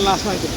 ఏమైనా నాశనం అయితే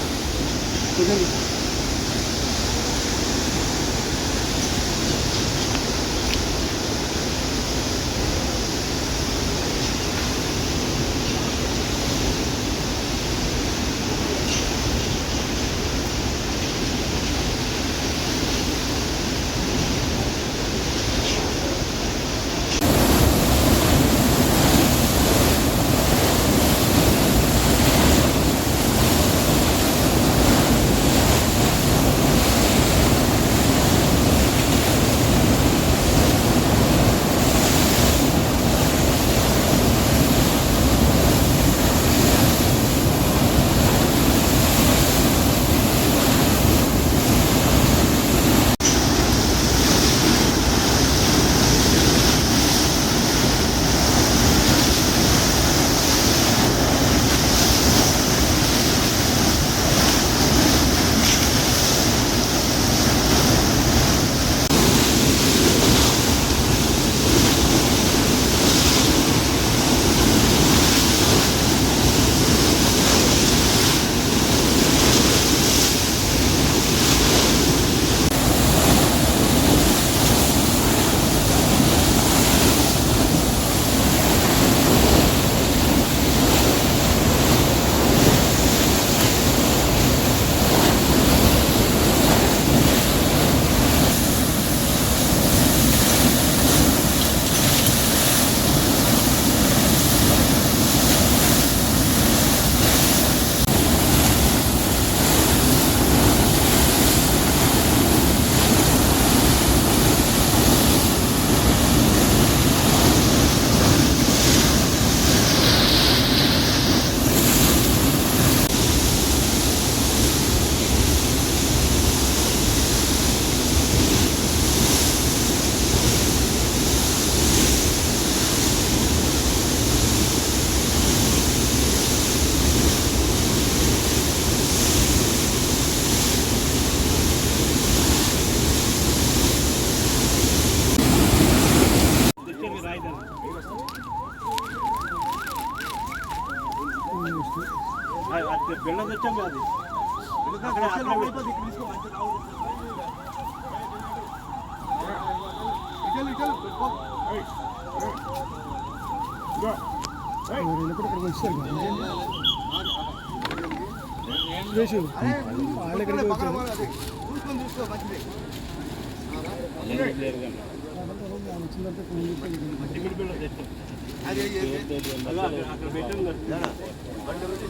ఫోన్ చేసి అలా అక్కడ అక్కడ పెట్టాను కదా. Hey!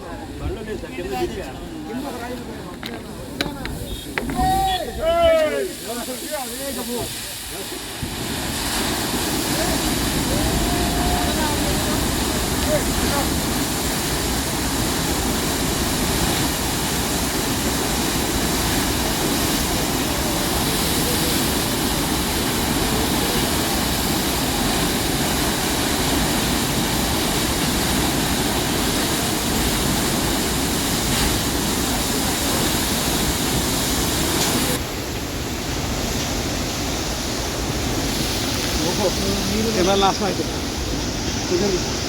లేదు సార్,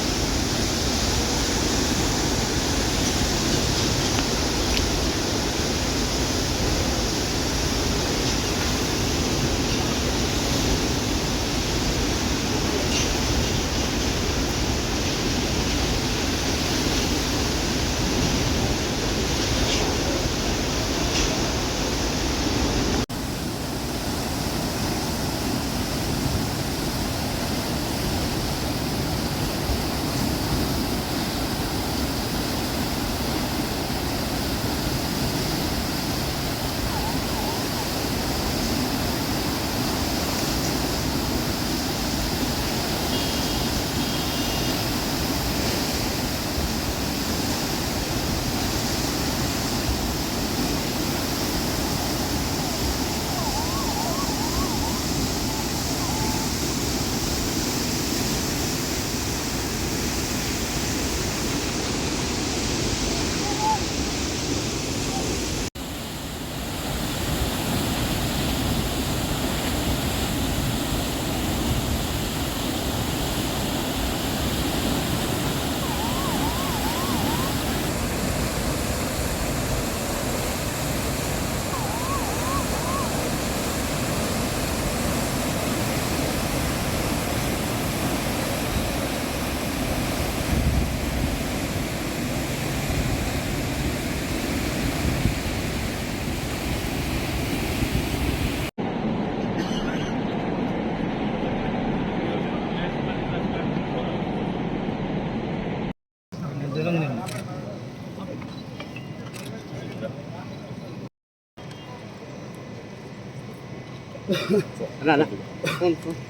కింద దిగా. కెమెరా నాశనం అవుతుంది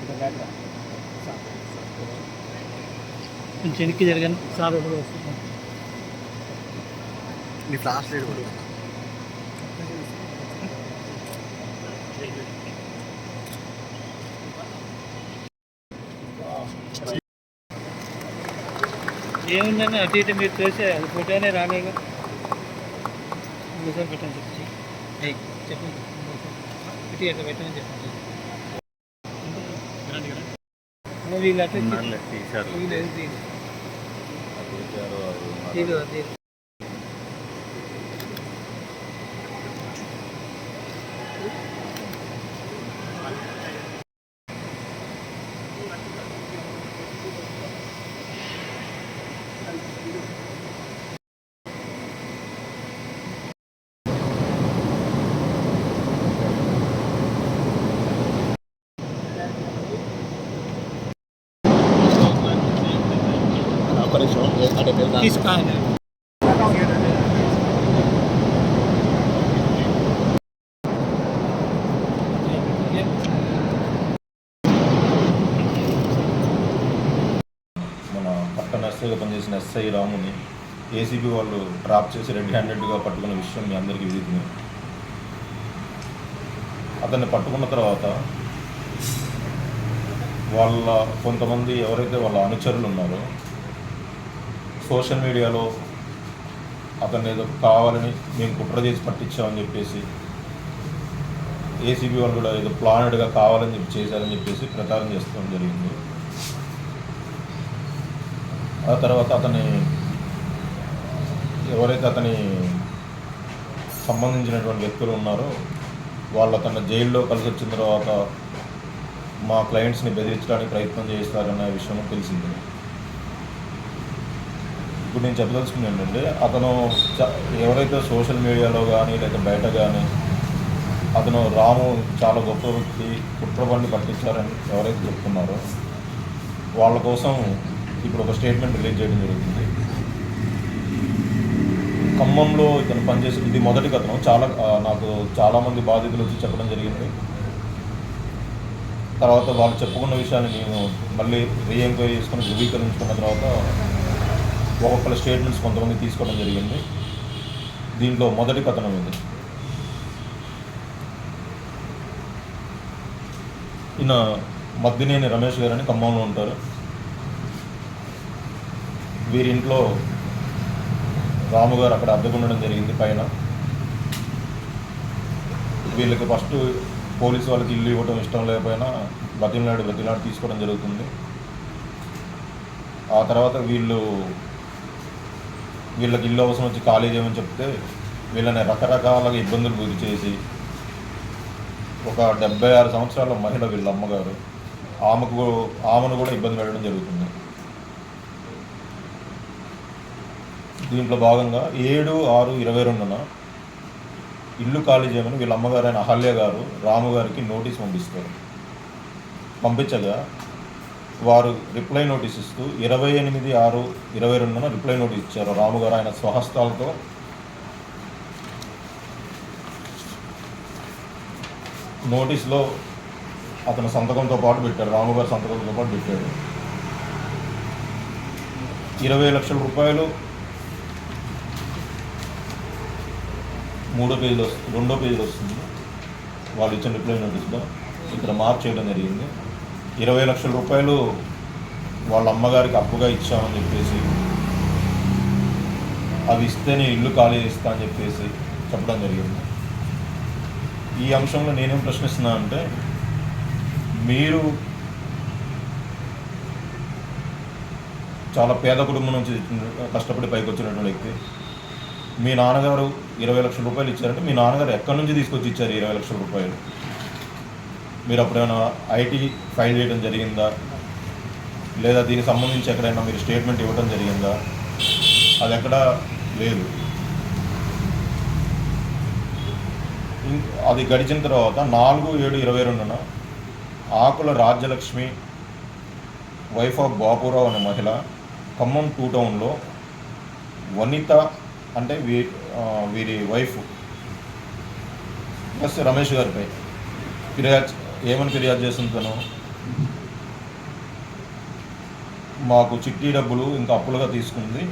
చూడండి కొంచెం వెనక్కి జరగను సార్ ఒకటి వస్తున్నాం నీ ఫ్లాష్ లైట్ కూడా ఏముందని అటు ఇటు మీరు చూసే అది ఫోటోనే రాలేగా ఇంకోసారి పెట్టండి చెప్పి ఏయ్, చెప్పండి ఇటు అట్లా పెట్టమని చెప్పండి వీళ్ళు అట్లా వీళ్ళు ఏది తీయదు. తీయదు, అది తీయదు. ఒక్క నిమిషం అంటే వెళ్దాం తీసుకో మన పట్టణ ఎస్ఐగా పనిచేసిన ఎస్ఐ రాముని ఏసీబీ వాళ్ళు డ్రాప్ చేసి రెడ్ హ్యాండెడ్గా పట్టుకున్న విషయం మీ అందరికీ విదితుంది అతన్ని పట్టుకున్న తర్వాత వాళ్ళ కొంతమంది ఎవరైతే వాళ్ళ అనుచరులు ఉన్నారో సోషల్ మీడియాలో అతన్ని ఏదో కావాలని మేము కుట్ర చేసి పట్టించామని చెప్పేసి ఏసీబీ వాళ్ళు కూడా ఏదో ప్లానెడ్గా కావాలని చెప్పి చేశారని చెప్పేసి ప్రచారం చేసుకోవడం జరిగింది. ఆ తర్వాత అతని ఎవరైతే అతని సంబంధించినటువంటి వ్యక్తులు ఉన్నారో వాళ్ళు అతను జైల్లో కలిసి వచ్చిన తర్వాత మా క్లయింట్స్ని బెదిరించడానికి ప్రయత్నం చేస్తారనే విషయం తెలిసింది. ఇప్పుడు నేను చెప్పదలుచుకుంది ఏంటంటే అతను చ- ఎవరైతే సోషల్ మీడియాలో కానీ లేదా బయట కానీ అతను రాము చాలా గొప్ప వ్యక్తి కుట్రబండి పట్టించారని ఎవరైతే చెప్తున్నారో వాళ్ళ కోసం ఇప్పుడు ఒక స్టేట్మెంట్ రిలీజ్ చేయడం జరుగుతుంది. ఖమ్మంలో ఇతను పనిచేసి ఇది మొదటి కథనం. చాలా నాకు చాలామంది బాధితులు వచ్చి చెప్పడం జరిగింది. తర్వాత వాళ్ళు చెప్పుకున్న విషయాన్ని నేను మళ్ళీ రీఎంక్వైరీ చేసుకుని ధృవీకరించుకున్న తర్వాత ఒక్కొక్కరి స్టేట్మెంట్స్ కొంతమంది తీసుకోవడం జరిగింది. దీంట్లో మొదటి కథనం ఉంది ఈయన మద్దినేని రమేష్ గారు అని ఖమ్మంలో ఉంటారు. వీరింట్లో రాము గారు అక్కడ అద్దెకుండడం జరిగింది పైన. వీళ్ళకి ఫస్ట్ పోలీసు వాళ్ళకి ఇల్లు ఇవ్వడం ఇష్టం లేకపోయినా బతిలాడు బతిలాడు తీసుకోవడం జరుగుతుంది. ఆ తర్వాత వీళ్ళు వీళ్ళకి ఇల్లు అవసరం వచ్చి ఖాళీ ఏమని చెప్తే వీళ్ళని రకరకాలుగా ఇబ్బందులు గురి చేసి ఒక డెబ్బై ఆరు సంవత్సరాల మహిళ వీళ్ళ అమ్మగారు ఆమెకు ఆమెను కూడా ఇబ్బంది పెట్టడం జరుగుతుంది. దీంట్లో భాగంగా ఏడు ఆరు ఇరవై రెండున ఇల్లు ఖాళీ చేయమని వీళ్ళ అమ్మగారైన అహల్య గారు రాము గారికి నోటీస్ పంపిస్తారు. పంపించగా వారు రిప్లై నోటీస్ ఇస్తూ ఇరవై ఎనిమిది ఆరు ఇరవై రెండున రిప్లై నోటీస్ ఇచ్చారు. రాము గారు ఆయన స్వహస్తాలతో. నోటీస్లో అతను సంతకంతో పాటు పెట్టాడు. రాము గారు సంతకంతో పాటు పెట్టాడు. ఇరవై లక్షల రూపాయలు మూడో పేజీలో వస్తుంది రెండో పేజీలో వస్తుంది. వాళ్ళు ఇచ్చిన రిప్లై నోటీస్లో. ఇక్కడ మార్క్ చేయడం జరిగింది. ఇరవై లక్షల రూపాయలు వాళ్ళ అమ్మగారికి అప్పుగా ఇచ్చామని చెప్పేసి అవి ఇస్తేనే ఇల్లు ఖాళీ చేస్తా అని చెప్పేసి చెప్పడం జరిగింది. ఈ అంశంలో నేనేం ప్రశ్నిస్తున్నా అంటే మీరు చాలా పేద కుటుంబం నుంచి కష్టపడి పైకి వచ్చినటువంటి వ్యక్తి. మీ నాన్నగారు ఇరవై లక్షల రూపాయలు ఇచ్చారంటే మీ నాన్నగారు ఎక్కడి నుంచి తీసుకొచ్చి ఇచ్చారు ఇరవై లక్షల రూపాయలు? మీరు అప్పుడైనా ఐటీ ఫైల్ చేయడం జరిగిందా? లేదా దీనికి సంబంధించి ఎక్కడైనా మీరు స్టేట్మెంట్ ఇవ్వడం జరిగిందా? అది ఎక్కడా లేదు. అది గడిచిన తర్వాత నాలుగు ఏడు ఇరవై రెండున ఆకుల రాజ్యలక్ష్మి వైఫ్ ఆఫ్ బాపురావు అనే మహిళ ఖమ్మం టూ టౌన్లో వనిత అంటే వీ వీరి వైఫ్ ప్లస్ రమేష్ గారిపై ఫిర్యాదు ఏమని ఫిర్యాదు చేస్తుంది తను మాకు చిట్టి డబ్బులు ఇంకా అప్పులుగా తీసుకుంది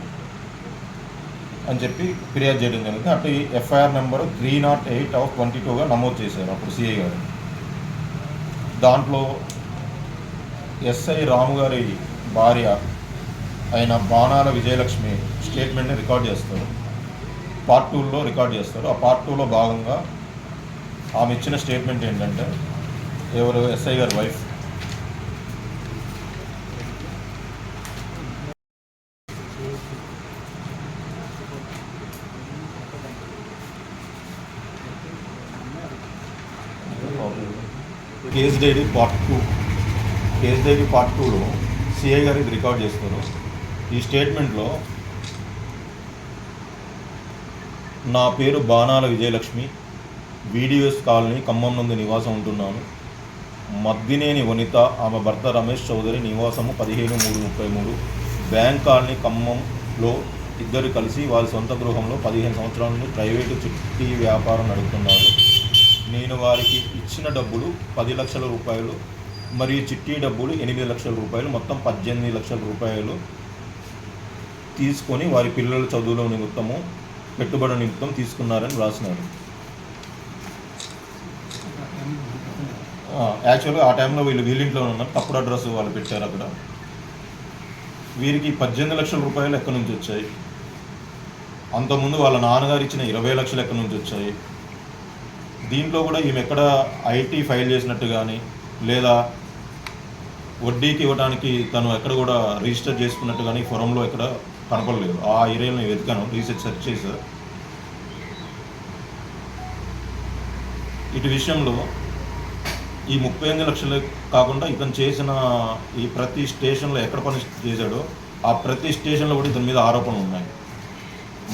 అని చెప్పి ఫిర్యాదు చేయడం జరిగింది. అటు FIR number three not eight of twenty టూగా నమోదు చేశారు అప్పుడు సిఐ గారు. దాంట్లో ఎస్ఐ రాము గారి భార్య అయిన బాణాల విజయలక్ష్మి స్టేట్మెంట్ని రికార్డ్ చేస్తారు. పార్ట్ టూలో రికార్డ్ చేస్తారు. ఆ పార్ట్ టూలో భాగంగా ఆమె ఇచ్చిన స్టేట్మెంట్ ఏంటంటే ఎవరు? ఎస్ఐ గారు wife case diary part two case diary part టూలో సిఐ గారు ఇది రికార్డ్ చేస్తారు ఈ స్టేట్మెంట్లో నా పేరు బాణాల విజయలక్ష్మి. వీడియోస్ కాలనీ ఖమ్మం నందు నివాసం ఉంటున్నాను. మద్దినేని వనిత ఆమె భర్త రమేష్ చౌదరి నివాసము పదిహేను మూడు ముప్పై మూడు. బ్యాంక్ కాలనీ ఖమ్మంలో ఇద్దరు కలిసి వారి సొంత గృహంలో పదిహేను సంవత్సరాల నుండి ప్రైవేటు చిట్టి వ్యాపారం నడుపుతున్నారు. నేను వారికి ఇచ్చిన డబ్బులు పది లక్షల రూపాయలు మరియు చిట్టి డబ్బులు ఎనిమిది లక్షల రూపాయలు మొత్తం పద్దెనిమిది లక్షల రూపాయలు తీసుకొని వారి పిల్లల చదువుల నిమిత్తము పెట్టుబడి నిమిత్తం తీసుకున్నారని రాసినారు యాక్చువల్గా ఆ టైంలో వీళ్ళు వీళ్ళింట్లో ఉన్నారు. తప్పుడు అడ్రస్ వాళ్ళు పెట్టారు అక్కడ. వీరికి పద్దెనిమిది లక్షల రూపాయలు ఎక్కడి నుంచి వచ్చాయి? అంతకుముందు వాళ్ళ నాన్నగారు ఇచ్చిన ఇరవై లక్షలు ఎక్కడి నుంచి వచ్చాయి? దీంట్లో కూడా ఈమె ఎక్కడ ఐటీ ఫైల్ చేసినట్టు కానీ లేదా వడ్డీకి ఇవ్వడానికి తను ఎక్కడ కూడా రిజిస్టర్ చేసుకున్నట్టు కానీ ఫోరంలో ఎక్కడ కనపడలేదు. ఆ ఏరియాలో నేను వెతికాను రీసెర్చ్ సెర్చ్ చేశారు ఇటు విషయంలో ఈ ముప్పై ఎనిమిది లక్షలే కాకుండా ఇతను చేసిన ఈ ప్రతి స్టేషన్లో ఎక్కడ పని చేశాడో ఆ ప్రతి స్టేషన్లో కూడా ఇతని మీద ఆరోపణలు ఉన్నాయి.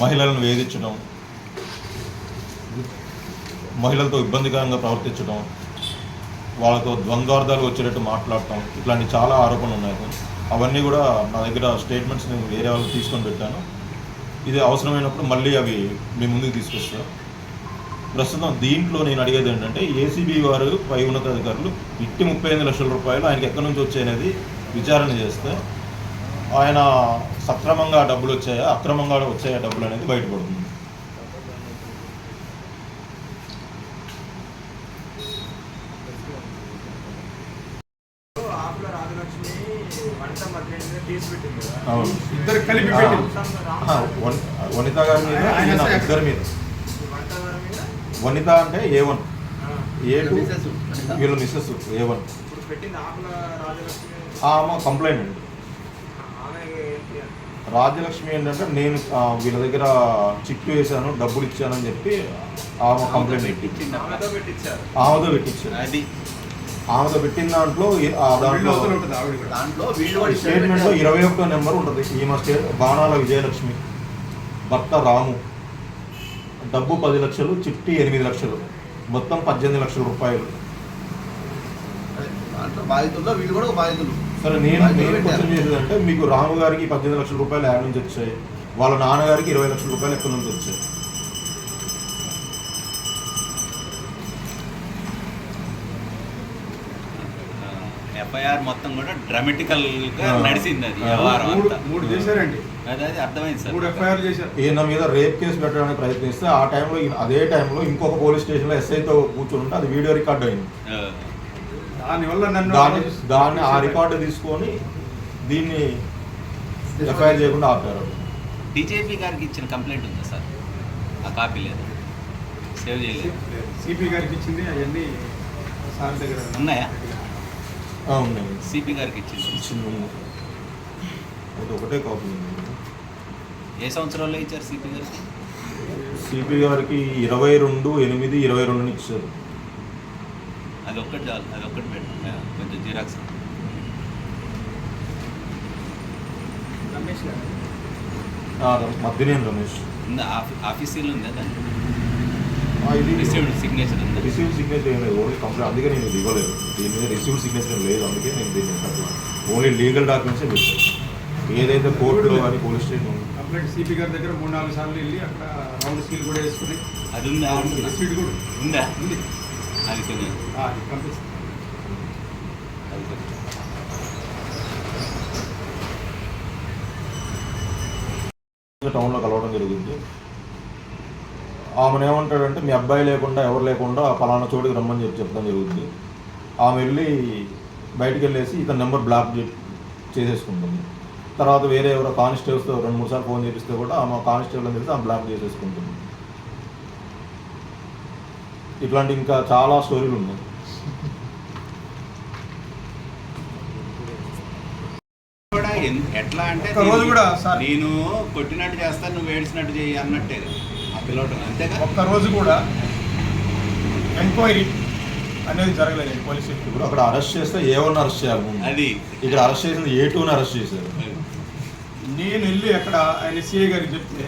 మహిళలను వేధించడం మహిళలతో ఇబ్బందికరంగా ప్రవర్తించడం వాళ్ళతో ద్వంద్వార్థాలు వచ్చేటట్టు మాట్లాడటం ఇట్లాంటి చాలా ఆరోపణలు ఉన్నాయి. అవన్నీ కూడా నా దగ్గర స్టేట్మెంట్స్ నేను వేరే వాళ్ళు తీసుకొని పెట్టాను. ఇది అవసరమైనప్పుడు మళ్ళీ అవి మీ ముందుకు తీసుకొస్తాను ప్రస్తుతం దీంట్లో నేను అడిగేది ఏంటంటే ఏసీబీ వారు పై ఉన్నతాధికారులు ఇట్టి ముప్పై ఎనిమిది లక్షల రూపాయలు ఆయనకి ఎక్కడి నుంచి వచ్చాయనేది విచారణ చేస్తే ఆయన సక్రమంగా డబ్బులు వచ్చాయా అక్రమంగా వచ్చాయా డబ్బులు అనేది బయటపడుతుంది ఇద్దరు కలిపి వనిత గారి మీద. ఇద్దరి మీద వనిత అంటే A one A two Mrs. వీళ్ళ మిస్సెస్ ఏ వన్ ఇప్పుడు పెట్టింది ఆకుల రాజలక్ష్మి. ఆమె కంప్లైంట్ అండి. ఆమె ఏంటి అని. రాజ్యలక్ష్మి ఏంటంటే నేను వీళ్ళ దగ్గర చిట్టు వేశాను డబ్బులు ఇచ్చానని చెప్పి ఆమె కంప్లైంట్ పెట్టి ఆమెతో పెట్టించారు. అది. ఆమెతో పెట్టిన దాంట్లో దాంట్లో స్టేట్మెంట్లో ఇరవై ఒకటో నెంబర్ ఉంటుంది. ఈమె స్టేట్ బాణాల విజయలక్ష్మి. భర్త రాము. డబ్బు పది లక్షలు చిట్టి ఎనిమిది లక్షలు మొత్తం పద్దెనిమిది లక్షల రూపాయలు బాధితుల్లో వీళ్ళు కూడా బాధితులు సరే నేను నేను పెట్టారు. క్వశ్చన్ చేసేది అంటే మీకు రాము గారికి పద్దెనిమిది లక్షల రూపాయలు యాడ్ నుంచి వచ్చాయి వాళ్ళ నాన్నగారికి ఇరవై లక్షల రూపాయలు ఎక్కడి నుంచి వచ్చాయి ఎఫ్ఐఆర్ మొత్తం కూడా డ్రామాటికల్గా. నడిచింది అది. వ్యవహారం మూడు చేశారండి అది అర్థమైంది సార్. మూడు ఎఫ్ఐఆర్ చేశారు. ఈయన మీద రేప్ కేసు పెట్టడానికి ప్రయత్నిస్తే ఆ టైంలో ఈయన అదే టైంలో ఇంకొక పోలీస్ స్టేషన్లో ఎస్ఐతో కూర్చొని ఉంటే అది వీడియో రికార్డ్ అయింది. ఆ. దానివల్ల నన్ను దాన్ని దాన్ని ఆ రికార్డు తీసుకొని దీన్ని ఎఫ్ఐఆర్ చేయకుండా ఆపారు. డీజేపీ గారికి ఇచ్చిన కంప్లైంట్ ఉందా సార్? ఆ కాపీ లేదు? సేవ్ చేయలేదు? సిపి గారికి ఇచ్చింది అవన్నీ సార్ దగ్గర ఉన్నాయా? ఉన్నాయి. సిపి గారికి ఇచ్చింది. ఇచ్చింది ఒకటే కాపీ ఉంది. ఏ సంవత్సరంలో ఇచ్చారు సిపి గారికి సిపి గారికి ఇరవై రెండు ఎనిమిది ఇరవై రెండుని ఇచ్చారు. అది ఒక్కటి చాలు అది ఒక్కటి పెట్టు. ఆ, కొంచెం జిరాక్స్. రమేష్ మధ్యనేని రమేష్. ఆఫీసీలో ఉందా దాన్ని రిసీవ్డ్ సిగ్నేచర్ ఉందా? రిసీవ్ సిగ్నేచర్ ఏం లేదు. ఓన్లీ కంప్లీట్ అందుకే నేను ఇది ఇవ్వలేదు. దీని మీద రిసీవ్ సిగ్నేచర్ లేదు. అందుకే నేను దీన్ని ఓన్లీ లీగల్ డాక్యుమెంట్సే పెట్టాను. ఏదైతే కోర్టులో కానీ పోలీస్ స్టేషన్ కంప్లైంట్ సిపి గారి దగ్గర మూడు నాలుగు సార్లు వెళ్ళి అక్కడ రౌండ్ సీల్ కూడా వేసుకుని అది ఉందా. రిసీట్ కూడా ఉందా. ఉంది? అది పంపిస్తాను టౌన్లో కలవడం జరుగుతుంది ఆమెను ఏమంటాడంటే మీ అబ్బాయి లేకుండా ఎవరు లేకుండా పలానా చోటుకి రమ్మని చెప్పి చెప్పడం జరుగుతుంది. ఆమె వెళ్ళి బయటికి వెళ్ళేసి ఇతని నెంబర్ బ్లాక్ చే- చేసేసుకుంటుంది. తర్వాత వేరే ఎవరో కానిస్టేబుల్స్తో రెండు మూడు సార్లు ఫోన్ చేపిస్తే కూడా ఆమె కానిస్టేబుల్ అని తెలిసి ఆమె బ్లాక్ చేసేసుకుంటుంది. ఇట్లాంటి ఇంకా చాలా స్టోరీలు ఉన్నాయి. ఎట్లా అంటే నేను- కూడా సార్. నేను కొట్టినట్టు చేస్తాను నువ్వు ఏడ్చినట్టు చేయి అన్నట్టే ఆ పిల్లడు అంతేగా? ఒక్క రోజు కూడా ఎంక్వైరీ అనేది జరగలేదు పోలీస్ స్టేషన్ ఇప్పుడు అక్కడ అరెస్ట్ చేస్తే ఏ వన్ అరెస్ట్ చేయాలి. అది. ఇక్కడ అరెస్ట్ చేసింది ఏ టూని అరెస్ట్ చేశారు? నేను వెళ్ళి అక్కడ ఆయన సిఐ గారికి చెప్తే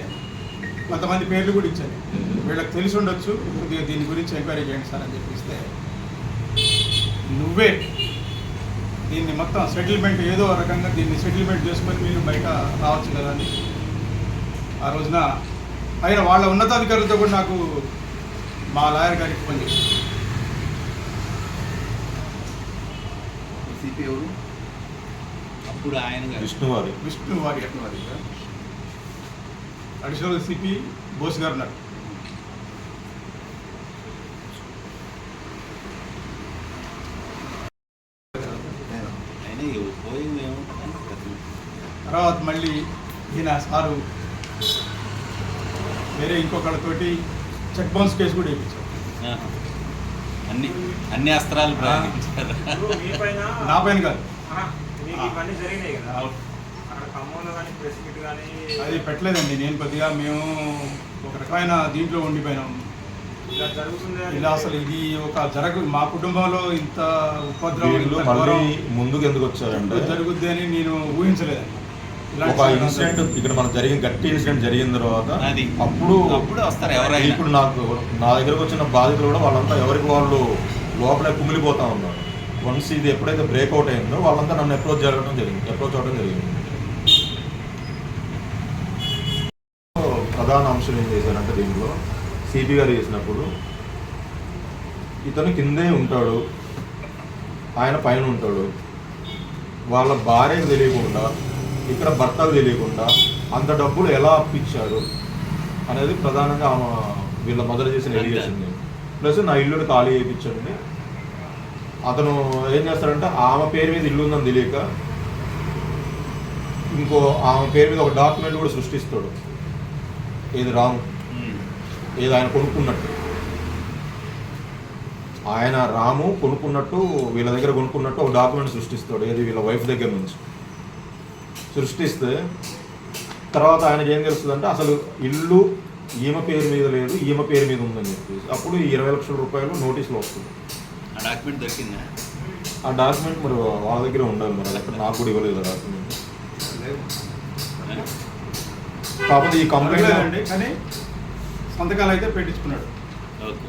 కొంతమంది పేర్లు కూడా ఇచ్చాను వీళ్ళకి తెలిసి ఉండొచ్చు. కొద్దిగా దీని గురించి ఎంక్వైరీ చేయండి సార్ అని చెప్పిస్తే నువ్వే దీన్ని మొత్తం సెటిల్మెంట్ ఏదో రకంగా దీన్ని సెటిల్మెంట్ చేసుకొని మీరు బయట రావచ్చు కదా అని. ఆ రోజున పైన వాళ్ళ ఉన్నతాధికారులతో కూడా నాకు మా లాయర్ గారికి ఫోన్ చేశారు. సిపి ఎవరు? అప్పుడు ఆయన గారు. విష్ణు వారి విష్ణు వారి అడిషనల్ సిపి బోస్ గారు ఉన్నారు. తర్వాత మళ్ళీ ఈయన సారు వేరే ఇంకొకళ్ళతోటి చెక్ బౌన్స్ కేసు కూడా వేయించారు. అన్ని అన్ని అస్త్రాలు ఇప్పుడు నా పైన కాదు. ఆ, మీకు ఇవన్నీ జరిగినాయి కదా? అవును. అక్కడ ఖమ్మంలో కానీ ప్రెస్ మీట్ కానీ అది పెట్టలేదండి. నేను కొద్దిగా మేము ఒక రకమైన దీంట్లో ఉండిపోయినాం. ఇలా జరుగుతుంది? ఇలా అసలు ఇది ఒక జరగ మా కుటుంబంలో ఇంత ఉపద్రవం వీళ్ళు ఇంత మళ్ళీ ఘోరం ముందుకు ఎందుకు వచ్చారంటే జరుగుద్ది అని నేను ఊహించలేదండి. ఒక ఇన్సిడెంట్ ఇక్కడ మనకు జరిగిన గట్టి ఇన్సిడెంట్ జరిగిన తర్వాత అది. అప్పుడు అప్పుడు వస్తారు ఎవరైనా. ఇప్పుడు నాకు నా దగ్గరకు వచ్చిన బాధితులు కూడా వాళ్ళంతా ఎవరికి వాళ్ళు లోపలే కుమిలిపోతా ఉన్నారు. వన్స్ ఇది ఎప్పుడైతే బ్రేక్అవుట్ అయిందో వాళ్ళంతా నన్ను అప్రోచ్ జరగడం జరిగింది. అప్రోచ్ అవ్వడం జరిగింది. ప్రధాన అంశం ఏం చేశారంటే దీంట్లో సిపి గారు చేసినప్పుడు ఇతను కిందే ఉంటాడు ఆయన పైన ఉంటాడు వాళ్ళ భార్యకు తెలియకుండా ఇక్కడ భర్తకు తెలియకుండా అంత డబ్బులు ఎలా అప్పించారు అనేది ప్రధానంగా ఆమె వీళ్ళ మదర్ చేసిన ఎలిగేషన్. ప్లస్ నా ఇల్లుని ఖాళీ చేయించండి అతను ఏం చేస్తాడంటే ఆమె పేరు మీద ఇల్లు ఉందని తెలియక ఇంకో ఆమె పేరు మీద ఒక డాక్యుమెంట్ కూడా సృష్టిస్తాడు. ఇది రాము? ఉమ్. ఏది ఆయన కొనుక్కున్నట్టు. ఆయన రాము కొనుక్కున్నట్టు వీళ్ళ దగ్గర కొనుక్కున్నట్టు ఒక డాక్యుమెంట్ సృష్టిస్తాడు ఏది వీళ్ళ వైఫ్ దగ్గర నుంచి. సృష్టిస్తే తర్వాత ఆయనకి ఏం తెలుస్తుందంటే అసలు ఇల్లు ఈమె పేరు మీద లేదు ఈమె పేరు మీద ఉందని చెప్పేసి. అప్పుడు ఈ ఇరవై లక్షల రూపాయలు నోటీసులు వస్తుంది. డాక్యుమెంట్ దొరికిందా? ఆ డాక్యుమెంట్ మరి వాళ్ళ దగ్గర ఉండాలి మరి. అది ఎక్కడ నాకు కూడా ఇవ్వలేదు ఆ డాక్యుమెంట్? కాకపోతే ఈ కంప్లైంట్ కానీ సంతకాలు అయితే పెట్టించుకున్నాడు. ఓకే.